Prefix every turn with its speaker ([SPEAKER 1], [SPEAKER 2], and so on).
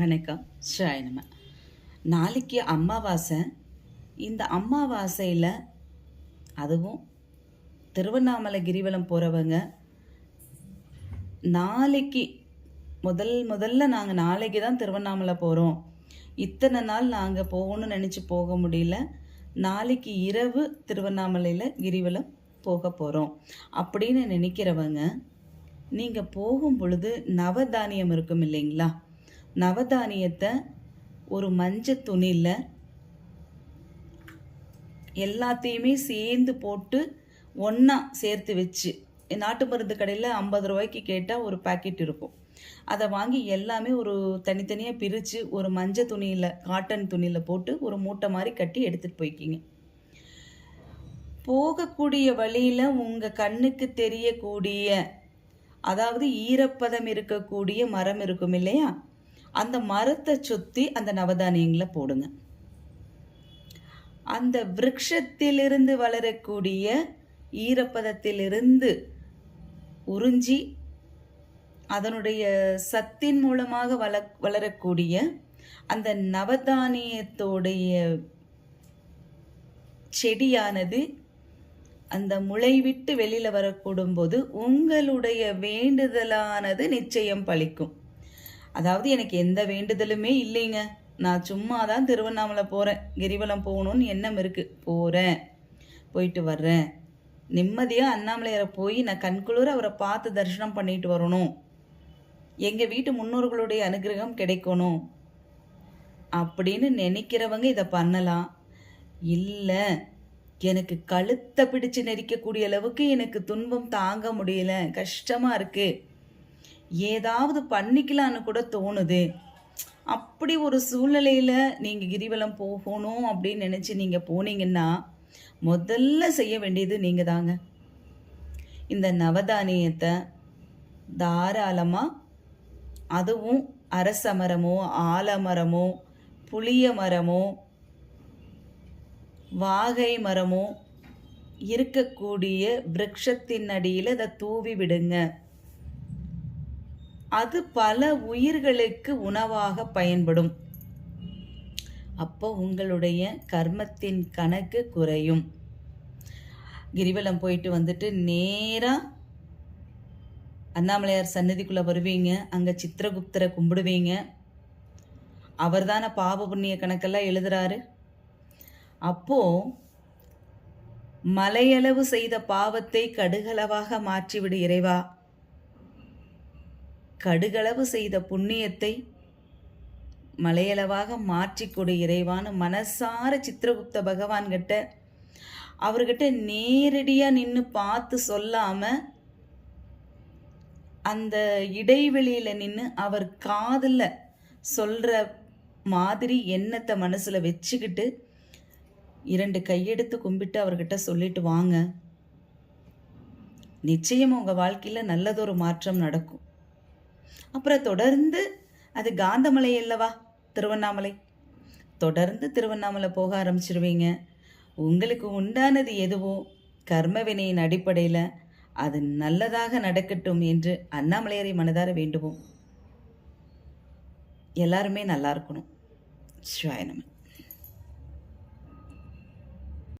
[SPEAKER 1] வணக்கம். ஷாயனம நாளைக்கு அம்மாவாசை. இந்த அம்மாவாசையில் அதுவும் திருவண்ணாமலை கிரிவலம் போகிறவங்க நாளைக்கு முதல் முதல்ல நாங்கள் நாளைக்கு தான் திருவண்ணாமலை போகிறோம் இத்தனை நாள் நாங்கள் போகணும்னு நினச்சி போக முடியல. நாளைக்கு இரவு திருவண்ணாமலையில் கிரிவலம் போக போகிறோம் அப்படின்னு நினைக்கிறவங்க நீங்கள் போகும் பொழுது நவதானியம் இருக்கும் இல்லைங்களா? நவதானியத்தை ஒரு மஞ்சள் துணியில் எல்லாத்தையுமே சேர்ந்து போட்டு ஒன்றா சேர்த்து வச்சு நாட்டு மருந்து கடையில் ஐம்பது ரூபாய்க்கு கேட்டால் ஒரு பாக்கெட் இருக்கும். அதை வாங்கி எல்லாமே ஒரு தனித்தனியாக பிரித்து ஒரு மஞ்சள் துணியில் காட்டன் துணியில் போட்டு ஒரு மூட்டை மாதிரி கட்டி எடுத்துகிட்டு போய்க்கிங்க. போகக்கூடிய வழியில் உங்கள் கண்ணுக்கு தெரியக்கூடிய அதாவது ஈரப்பதம் இருக்கக்கூடிய மரம் இருக்கும் இல்லையா? அந்த மரத்தை சுற்றி அந்த நவதானியங்களை போடுங்க. அந்த விரக்ஷத்திலிருந்து வளரக்கூடிய ஈரப்பதத்திலிருந்து உறிஞ்சி அதனுடைய சத்தின் மூலமாக வள வளரக்கூடிய அந்த நவதானியத்தோடைய செடியானது அந்த முளை விட்டு வெளியில் வரக்கூடும் போது உங்களுடைய வேண்டுதலானது நிச்சயம் பழிக்கும். அதாவது எனக்கு எந்த வேண்டுதலுமே இல்லைங்க. நான் சும்மா தான் திருவண்ணாமலை போகிறேன் கிரிவலம் போகணும்னு எண்ணம் இருக்குது போகிறேன் போயிட்டு வர்றேன். நிம்மதியாக அண்ணாமலையரை போய் நான் கண்குளிர அவரை பார்த்து தரிசனம் பண்ணிட்டு வரணும். எங்கள் வீட்டு முன்னோர்களுடைய அனுகிரகம் கிடைக்கணும். அப்படின்னு நினைக்கிறவங்க இதை பண்ணலாம். இல்லை எனக்கு கழுத்தை பிடிச்சு நெரிக்கக்கூடிய அளவுக்கு எனக்கு துன்பம் தாங்க முடியல. கஷ்டமாக இருக்குது ஏதாவது பண்ணிக்கலான்னு கூட தோணுது. அப்படி ஒரு சூழ்நிலையில் நீங்கள் கிரிவலம் போகணும் அப்படின்னு நினச்சி நீங்கள் போனீங்கன்னா முதல்ல செய்ய வேண்டியது நீங்கள் தாங்க. இந்த நவதானியத்தை தாராளமாக அதுவும் அரச மரமோ ஆலமரமோ புளிய மரமோ வாகை மரமோ இருக்கக்கூடிய விரக்ஷத்தின் அடியில் அதை தூவி விடுங்க. அது பல உயிர்களுக்கு உணவாக பயன்படும். அப்போ உங்களுடைய கர்மத்தின் கணக்கு குறையும். கிரிவலம் போயிட்டு வந்துட்டு நேராக அண்ணாமலையார் சன்னதிக்குள்ளே வருவீங்க. அங்கே சித்திரகுப்தரை கும்பிடுவீங்க. அவர் தானே பாப புண்ணிய கணக்கெல்லாம் எழுதுறாரு. அப்போ மலையளவு செய்த பாவத்தை கடுகளவாக மாற்றிவிடு இறைவா. கடுகளவு செய்த புண்ணியத்தை மலையளவாக மாற்றிக்கொடு இறைவான்னு மனசார சித்திரகுப்த பகவான்கிட்ட அவர்கிட்ட நேரடியாக நின்று பார்த்து சொல்லாமல் அந்த இடைவெளியில் நின்று அவர் காதில் சொல்கிற மாதிரி எண்ணத்தை மனசில் வச்சுக்கிட்டு இரண்டு கையெடுத்து கும்பிட்டு அவர்கிட்ட சொல்லிட்டு வாங்க. நிச்சயம் உங்கள் வாழ்க்கையில் நல்லதொரு மாற்றம் நடக்கும். அப்புறம் தொடர்ந்து அது காந்தமலை அல்லவா? திருவண்ணாமலை. தொடர்ந்து திருவண்ணாமலை போக ஆரம்பிச்சிருவீங்க. உங்களுக்கு உண்டானது எதுவோ கர்மவினையின் அடிப்படையில் அது நல்லதாக நடக்கட்டும் என்று அண்ணாமலையரை மனதார வேண்டுவோம். எல்லாருமே நல்லா இருக்கணும். சிவாய